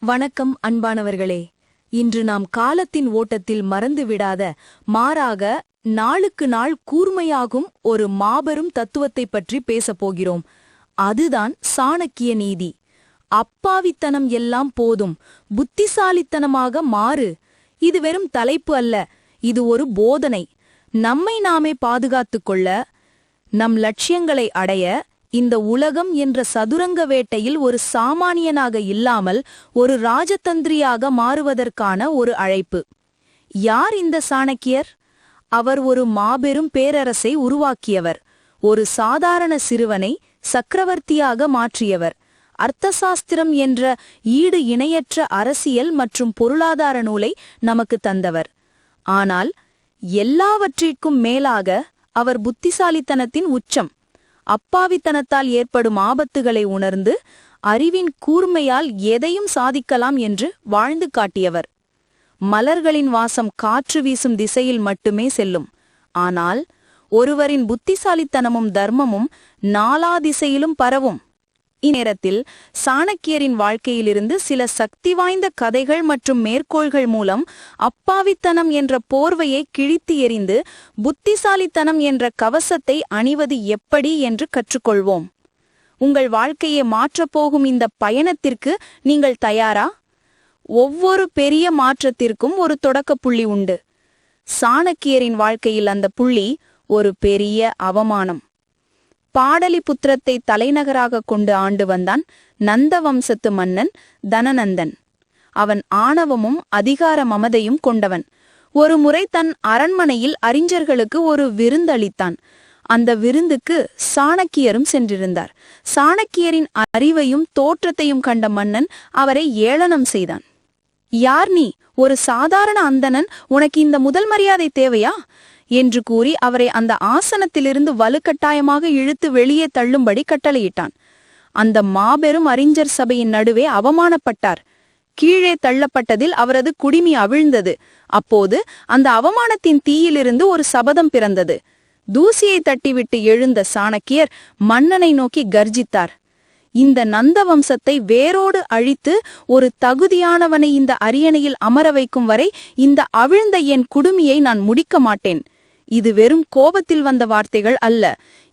வணக்கம் அன்பானவர்களே. இன்று நாம் காலத்தின் ஓட்டத்தில் மறந்துவிடாத மாறாக நாளுக்கு நாள் கூர்மையாகும் ஒரு மாபெரும் தத்துவத்தைப் பற்றி பேசப் போகிறோம். அதுதான் சாணக்கிய நீதி. அப்பாவித்தனம் எல்லாம் போதும் புத்திசாலித்தனமாக மாறு. இது வெறும் தலைப்பு அல்ல இது ஒரு போதனை. நம்மை நாமே பாதுகாத்துக் கொள்ள நம் லட்சியங்களை அடைய இந்த உலகம் என்ற சதுரங்க வேட்டையில் ஒரு சாமானியனாக இல்லாமல் ஒரு ராஜதந்திரியாக மாறுவதற்கான ஒரு அழைப்பு. யார் இந்த சாணக்கியர்? அவர் ஒரு மாபெரும் பேரரசை உருவாக்கியவர். ஒரு சாதாரண சிறுவனை சக்கரவர்த்தியாக மாற்றியவர். அர்த்தசாஸ்திரம் என்ற ஈடு இணையற்ற அரசியல் மற்றும் பொருளாதார நூலை நமக்கு தந்தவர். ஆனால் எல்லாவற்றிற்கும் மேலாக அவர் புத்திசாலித்தனத்தின் உச்சம். அப்பாவித்தனத்தால் ஏற்படும் ஆபத்துகளை உணர்ந்து அறிவின் கூர்மையால் எதையும் சாதிக்கலாம் என்று வாழ்ந்து காட்டியவர். மலர்களின் வாசம் காற்று வீசும் திசையில் மட்டுமே செல்லும். ஆனால் ஒருவரின் புத்திசாலித்தனமும் தர்மமும் நாலா திசையிலும் பரவும். இந்நேரத்தில் சாணக்கியரின் வாழ்க்கையிலிருந்து சில சக்தி வாய்ந்த கதைகள் மற்றும் மேற்கோள்கள் மூலம் அப்பாவித்தனம் என்ற போர்வையை கிழித்து எறிந்து புத்திசாலித்தனம் என்ற கவசத்தை அணிவது எப்படி என்று கற்றுக்கொள்வோம். உங்கள் வாழ்க்கையை மாற்றப்போகும் இந்த பயணத்திற்கு நீங்கள் தயாரா? ஒவ்வொரு பெரிய மாற்றத்திற்கும் ஒரு தொடக்க புள்ளி உண்டு. சாணக்கியரின் வாழ்க்கையில் அந்த புள்ளி ஒரு பெரிய அவமானம். பாடலிபுத்திரத்தை தலைநகராக கொண்டு ஆண்டு வந்தான் நந்த வம்சத்து மன்னன் தனநந்தன். அவன் ஆணவமும் அதிகார மமதையும் கொண்டவன். ஒரு முறை தன் அரண்மனையில் அறிஞர்களுக்கு ஒரு விருந்தளித்தான் அந்த விருந்துக்கு சாணக்கியரும் சென்றிருந்தார். சாணக்கியரின் அறிவையும் தோற்றத்தையும் கண்ட மன்னன் அவரை ஏளனம் செய்தான். யார் நீ? ஒரு சாதாரண அந்தணன் உனக்கு இந்த முதல் மரியாதை தேவையா? என்று கூறி அவரை அந்த ஆசனத்திலிருந்து வலுக்கட்டாயமாக இழுத்து வெளியே தள்ளும்படி கட்டளையிட்டான். அந்த மாபெரும் அறிஞர் சபையின் நடுவே அவமானப்பட்டார். கீழே தள்ளப்பட்டதில் அவரது குடிமி அவிழ்ந்தது. அப்போது அந்த அவமானத்தின் தீயிலிருந்து ஒரு சபதம் பிறந்தது. தூசியை தட்டிவிட்டு எழுந்த சாணக்கியர் மன்னனை நோக்கி கர்ஜித்தார். இந்த நந்த வம்சத்தை வேரோடு அழித்து ஒரு தகுதியானவனை இந்த அரியணையில் அமர வைக்கும் வரை இந்த அவிழ்ந்த என் குடுமியை நான் முடிக்க மாட்டேன். இது வெறும் கோபத்தில் வந்த வார்த்தைகள் அல்ல.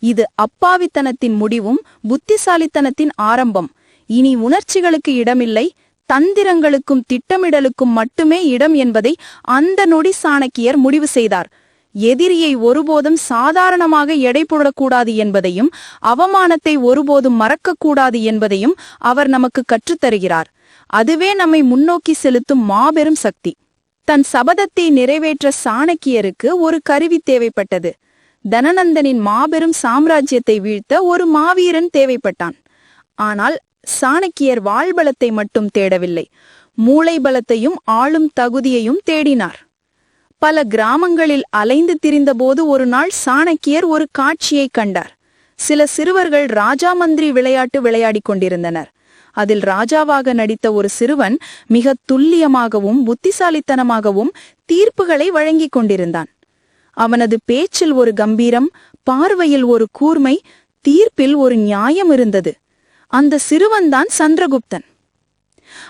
இது அப்பாவித்தனத்தின் முடிவும் புத்திசாலித்தனத்தின் ஆரம்பம். இனி உணர்ச்சிகளுக்கு இடமில்லை தந்திரங்களுக்கும் திட்டமிடலுக்கும் மட்டுமே இடம் என்பதை அந்த நொடி சாணக்கியர் முடிவு செய்தார். எதிரியை ஒருபோதும் சாதாரணமாக எடை போடக்கூடாது என்பதையும் அவமானத்தை ஒருபோதும் மறக்கக்கூடாது என்பதையும் அவர் நமக்கு கற்றுத்தருகிறார். அதுவே நம்மை முன்னோக்கி செலுத்தும் மாபெரும் சக்தி. தன் சபதத்தை நிறைவேற்ற சாணக்கியருக்கு ஒரு கருவி தேவைப்பட்டது. தனநந்தனின் மாபெரும் சாம்ராஜ்யத்தை வீழ்த்த ஒரு மாவீரன் தேவைப்பட்டான். ஆனால் சாணக்கியர் வாழ்பலத்தை மட்டும் தேடவில்லை. மூளை பலத்தையும் ஆளும் தகுதியையும் தேடினார். பல கிராமங்களில் அலைந்து திரிந்தபோது ஒரு நாள் சாணக்கியர் ஒரு காட்சியை கண்டார். சில சிறுவர்கள் ராஜா மந்திரி விளையாட்டு விளையாடிக் கொண்டிருந்தனர். அதில் ராஜாவாக நடித்த ஒரு சிறுவன் மிக துல்லியமாகவும் புத்திசாலித்தனமாகவும் தீர்ப்புகளை வழங்கிக் கொண்டிருந்தான். அவனது பேச்சில் ஒரு கம்பீரம் பார்வையில் ஒரு கூர்மை தீர்ப்பில் ஒரு நியாயம் இருந்தது. அந்த சிறுவன்தான் சந்திரகுப்தன்.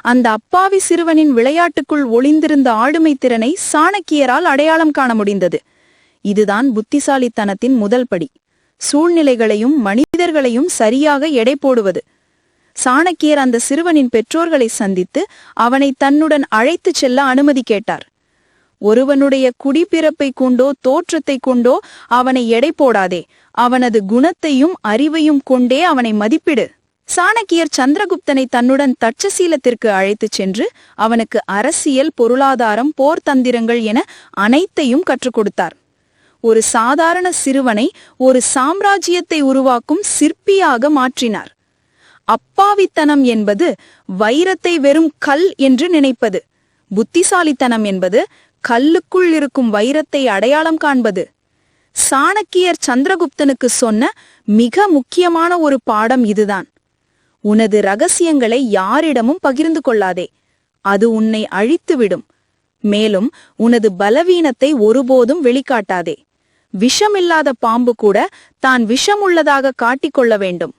அந்த அப்பாவி சிறுவனின் விளையாட்டுக்குள் ஒளிந்திருந்த ஆளுமை திறனை சாணக்கியரால் அடையாளம் காண முடிந்தது. இதுதான் புத்திசாலித்தனத்தின் முதல் படி. சூழ்நிலைகளையும் மனிதர்களையும் சரியாக எடை போடுவது. சாணக்கியர் அந்த சிறுவனின் பெற்றோர்களை சந்தித்து அவனை தன்னுடன் அழைத்துச் செல்ல அனுமதி கேட்டார். ஒருவனுடைய குடிப்பிறப்பை கொண்டோ தோற்றத்தை கொண்டோ அவனை எடை போடாதே. அவனது குணத்தையும் அறிவையும் கொண்டே அவனை மதிப்பிடு. சாணக்கியர் சந்திரகுப்தனை தன்னுடன் தட்சசீலத்திற்கு அழைத்துச் சென்று அவனுக்கு அரசியல் பொருளாதாரம் போர் தந்திரங்கள் என அனைத்தையும் கற்றுக் கொடுத்தார். ஒரு சாதாரண சிறுவனை ஒரு சாம்ராஜ்யத்தை உருவாக்கும் சிற்பியாக மாற்றினார். அப்பாவித்தனம் என்பது வைரத்தை வெறும் கல் என்று நினைப்பது. புத்திசாலித்தனம் என்பது கல்லுக்குள் இருக்கும் வைரத்தை அடையாளம் காண்பது. சாணக்கியர் சந்திரகுப்தனுக்கு சொன்ன மிக முக்கியமான ஒரு பாடம் இதுதான். உனது ரகசியங்களை யாரிடமும் பகிர்ந்து கொள்ளாதே. அது உன்னை அழித்துவிடும். மேலும் உனது பலவீனத்தை ஒருபோதும் வெளிக்காட்டாதே. விஷமில்லாத பாம்பு கூட தான் விஷம் உள்ளதாக காட்டிக்கொள்ள வேண்டும்.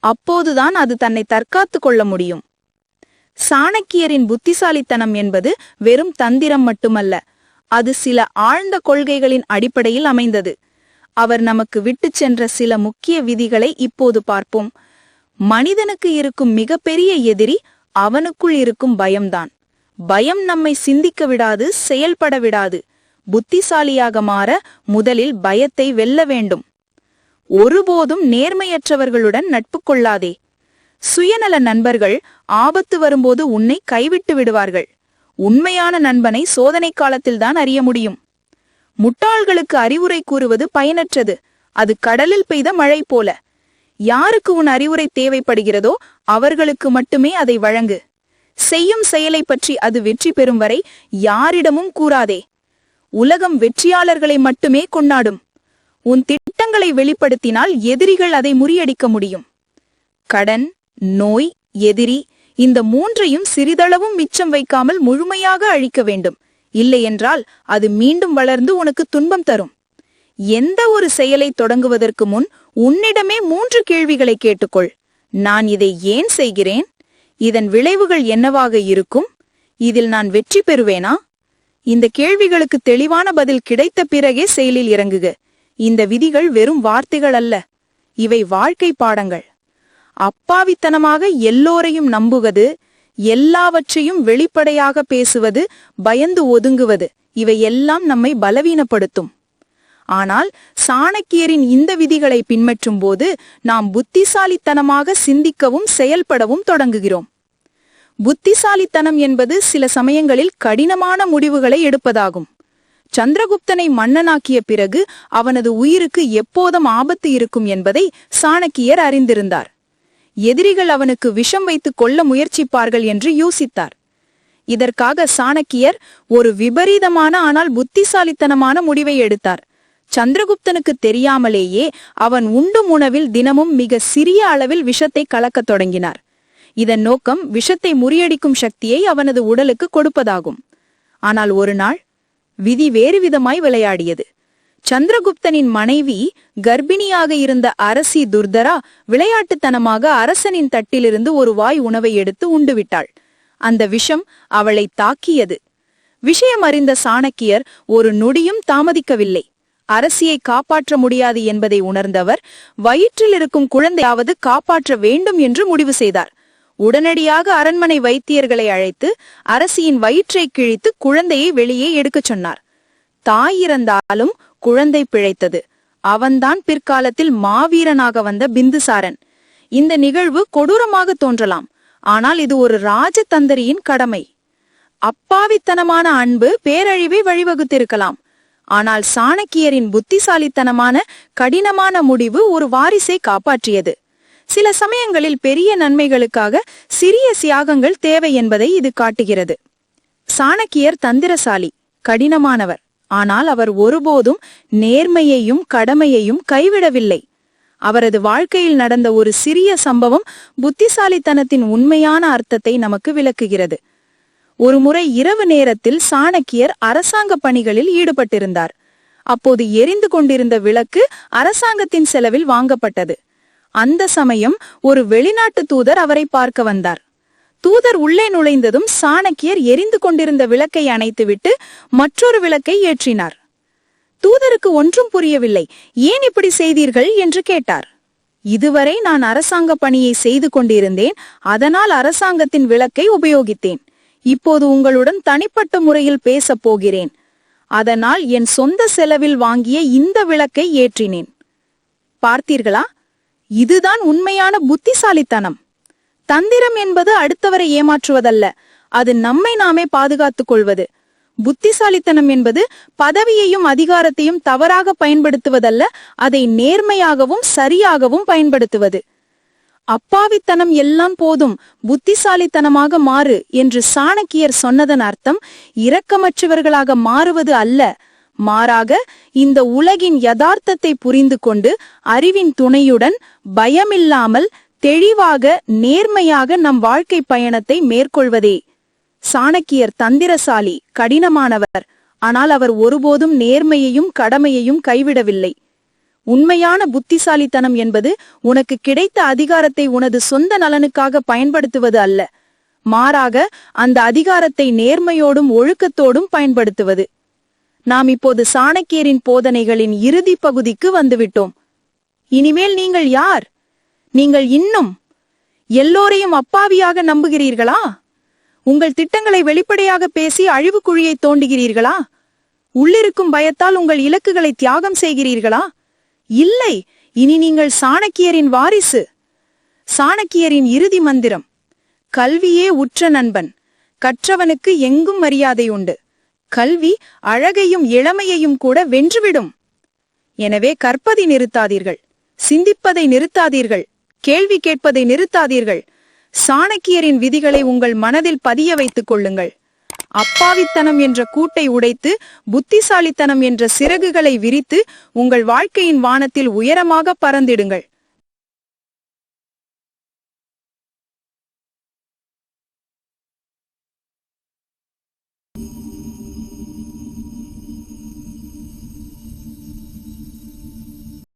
அப்போதுதான் அது தன்னை தற்காத்து கொள்ள முடியும். சாணக்கியரின் புத்திசாலித்தனம் என்பது வெறும் தந்திரம் மட்டுமல்ல. அது சில ஆழ்ந்த கொள்கைகளின் அடிப்படையில் அமைந்தது. அவர் நமக்கு விட்டுச் சென்ற சில முக்கிய விதிகளை இப்போது பார்ப்போம். மனிதனுக்கு இருக்கும் மிகப்பெரிய எதிரி அவனுக்குள் இருக்கும் பயம்தான். பயம் நம்மை சிந்திக்க விடாது செயல்பட விடாது. புத்திசாலியாக மாற முதலில் பயத்தை வெல்ல வேண்டும். ஒருபோதும் நேர்மையற்றவர்களுடன் நட்பு கொள்ளாதே. சுயநல நண்பர்கள் ஆபத்து வரும்போது உன்னை கைவிட்டு விடுவார்கள். உண்மையான நண்பனை சோதனை காலத்தில்தான் அறிய முடியும். முட்டாள்களுக்கு அறிவுரை கூறுவது பயனற்றது. அது கடலில் பெய்த மழை போல. யாருக்கு உன் அறிவுரை தேவைப்படுகிறதோ அவர்களுக்கு மட்டுமே அதை வழங்கு. செய்யும் செயலை பற்றி அது வெற்றி பெறும் வரை யாரிடமும் கூறாதே. உலகம் வெற்றியாளர்களை மட்டுமே கொண்டாடும். உன் திட்டங்களை வெளிப்படுத்தினால் எதிரிகள் அதை முறியடிக்க முடியும். கடன் நோய் எதிரி இந்த மூன்றையும் சிறிதளவும் மிச்சம் வைக்காமல் முழுமையாக அழிக்க வேண்டும். இல்லையென்றால் அது மீண்டும் வளர்ந்து உனக்கு துன்பம் தரும். எந்த ஒரு செயலை தொடங்குவதற்கு முன் உன்னிடமே மூன்று கேள்விகளை கேட்டுக்கொள். நான் இதை ஏன் செய்கிறேன்? இதன் விளைவுகள் என்னவாக இருக்கும்? இதில் நான் வெற்றி பெறுவேனா? இந்த கேள்விகளுக்கு தெளிவான பதில் கிடைத்த பிறகே செயலில் இறங்குக. இந்த விதிகள் வெறும் வார்த்தைகள் அல்ல. இவை வாழ்க்கை பாடங்கள். அப்பாவித்தனமாக எல்லோரையும் நம்புவது எல்லாவற்றையும் வெளிப்படையாக பேசுவது பயந்து ஒதுங்குவது இவை எல்லாம் நம்மை பலவீனப்படுத்தும். ஆனால் சாணக்கியரின் இந்த விதிகளை பின்பற்றும் போது நாம் புத்திசாலித்தனமாக சிந்திக்கவும் செயல்படவும் தொடங்குகிறோம். புத்திசாலித்தனம் என்பது சில சமயங்களில் கடினமான முடிவுகளை எடுப்பதாகும். சந்திரகுப்தனை மன்னனாக்கிய பிறகு அவனது உயிருக்கு எப்போதும் ஆபத்து இருக்கும் என்பதை சாணக்கியர் அறிந்திருந்தார். எதிரிகள் அவனுக்கு விஷம் வைத்து கொள்ள முயற்சிப்பார்கள் என்று யோசித்தார். இதற்காக சாணக்கியர் ஒரு விபரீதமான ஆனால் புத்திசாலித்தனமான முடிவை எடுத்தார். சந்திரகுப்தனுக்கு தெரியாமலேயே அவன் உண்டும் உணவில் தினமும் மிக சிறிய அளவில் விஷத்தை கலக்கத் தொடங்கினார். இதன் நோக்கம் விஷத்தை முறியடிக்கும் சக்தியை அவனது உடலுக்கு கொடுப்பதாகும். ஆனால் ஒரு நாள் விதி வேறு விதமாய் விளையாடியது. சந்திரகுப்தனின் மனைவி கர்ப்பிணியாக இருந்த அரசி துர்தரா விளையாட்டுத்தனமாக அரசனின் தட்டிலிருந்து ஒரு வாய் உணவை எடுத்து உண்டுவிட்டாள். அந்த விஷம் அவளை தாக்கியது. விஷயம் அறிந்த சாணக்கியர் ஒரு நொடியும் தாமதிக்கவில்லை. அரசியை காப்பாற்ற முடியாது என்பதை உணர்ந்தவர் வயிற்றில் இருக்கும் குழந்தையாவது காப்பாற்ற வேண்டும் என்று முடிவு செய்தார். உடனடியாக அரண்மனை வைத்தியர்களை அழைத்து அரசியின் வயிற்றை கிழித்து குழந்தையை வெளியே எடுக்கச் சொன்னார். தாய் இறந்தாலும் குழந்தை பிழைத்தது. அவன்தான் பிற்காலத்தில் மாவீரனாக வந்த பிந்துசாரன். இந்த நிகழ்வு கொடூரமாக தோன்றலாம். ஆனால் இது ஒரு ராஜதந்திரியின் கடமை. அப்பாவித்தனமான அன்பு பேரழிவை வழிவகுத்திருக்கலாம். ஆனால் சாணக்கியரின் புத்திசாலித்தனமான கடினமான முடிவு ஒரு வாரிசை காப்பாற்றியது. சில சமயங்களில் பெரிய நன்மைகளுக்காக சிறிய சியாகங்கள் தேவை என்பதை இது காட்டுகிறது. சாணக்கியர் தந்திரசாலி கடினமானவர். ஆனால் அவர் ஒருபோதும் நேர்மையையும் கடமையையும் கைவிடவில்லை. அவரது வாழ்க்கையில் நடந்த ஒரு சிறிய சம்பவம் புத்திசாலித்தனத்தின் உண்மையான அர்த்தத்தை நமக்கு விளக்குகிறது. ஒருமுறை இரவு நேரத்தில் சாணக்கியர் அரசாங்க பணிகளில் ஈடுபட்டிருந்தார். அப்போது எரிந்து கொண்டிருந்த விளக்கு அரசாங்கத்தின் செலவில் வாங்கப்பட்டது. அந்த சமயம் ஒரு வெளிநாட்டு தூதர் அவரை பார்க்க வந்தார். தூதர் உள்ளே நுழைந்ததும் சாணக்கியர் எரிந்து கொண்டிருந்த விளக்கை அணைத்துவிட்டு மற்றொரு விளக்கை ஏற்றினார். தூதருக்கு ஒன்றும் புரியவில்லை ஏன் இப்படி செய்தீர்கள்? என்று கேட்டார். இதுவரை நான் அரசாங்க பணியை செய்து கொண்டிருந்தேன் அதனால் அரசாங்கத்தின் விளக்கை உபயோகித்தேன். இப்போது உங்களுடன் தனிப்பட்ட முறையில் பேசப் போகிறேன். அதனால் என் சொந்த செலவில் வாங்கிய இந்த விளக்கை ஏற்றினேன். பார்த்தீர்களா? இதுதான் உண்மையான புத்திசாலித்தனம். தந்திரம் என்பது அடுத்தவரை ஏமாற்றுவதல்ல. அது நம்மை நாமே பாதுகாத்துக் கொள்வது. புத்திசாலித்தனம் என்பது பதவியையும் அதிகாரத்தையும் தவறாக பயன்படுத்துவதல்ல அதை நேர்மையாகவும் சரியாகவும் பயன்படுத்துவது. அப்பாவித்தனம் எல்லாம் போதும் புத்திசாலித்தனமாக மாறு என்று சாணக்கியர் சொன்னதன் அர்த்தம் இரக்கமற்றவர்களாக மாறுவது அல்ல. மாறாக இந்த உலகின் யதார்த்தத்தை புரிந்து கொண்டு அறிவின் துணையுடன் பயமில்லாமல் தெளிவாக நேர்மையாக நம் வாழ்க்கை பயணத்தை மேற்கொள்வதே. சாணக்கியர் தந்திரசாலி கடினமானவர். ஆனால் அவர் ஒருபோதும் நேர்மையையும் கடமையையும் கைவிடவில்லை. உண்மையான புத்திசாலித்தனம் என்பது உனக்கு கிடைத்த அதிகாரத்தை உனது சொந்த நலனுக்காக பயன்படுத்துவது அல்ல. மாறாக அந்த அதிகாரத்தை நேர்மையோடும் ஒழுக்கத்தோடும் பயன்படுத்துவது. நாம் இப்போது சாணக்கியரின் போதனைகளின் இறுதி பகுதிக்கு வந்துவிட்டோம். இனிமேல் நீங்கள் யார்? நீங்கள் இன்னும் எல்லோரையும் அப்பாவியாக நம்புகிறீர்களா? உங்கள் திட்டங்களை வெளிப்படையாக பேசி அழிவு குழியை தோண்டுகிறீர்களா? உள்ளிருக்கும் பயத்தால் உங்கள் இலக்குகளை தியாகம் செய்கிறீர்களா? இல்லை இனி நீங்கள் சாணக்கியரின் வாரிசு. சாணக்கியரின் இறுதி மந்திரம் கல்வியே உற்ற நண்பன் கற்றவனுக்கு எங்கும் மரியாதை உண்டு. கல்வி அழகையும் இளமையையும் கூட வென்றுவிடும். எனவே கற்பதை நிறுத்தாதீர்கள் சிந்திப்பதை நிறுத்தாதீர்கள் கேள்வி கேட்பதை நிறுத்தாதீர்கள். சாணக்கியரின் விதிகளை உங்கள் மனதில் பதிய வைத்துக் கொள்ளுங்கள். அப்பாவித்தனம் என்ற கூட்டை உடைத்து புத்திசாலித்தனம் என்ற சிறகுகளை விரித்து உங்கள் வாழ்க்கையின் வானத்தில் உயரமாக பறந்திடுங்கள்.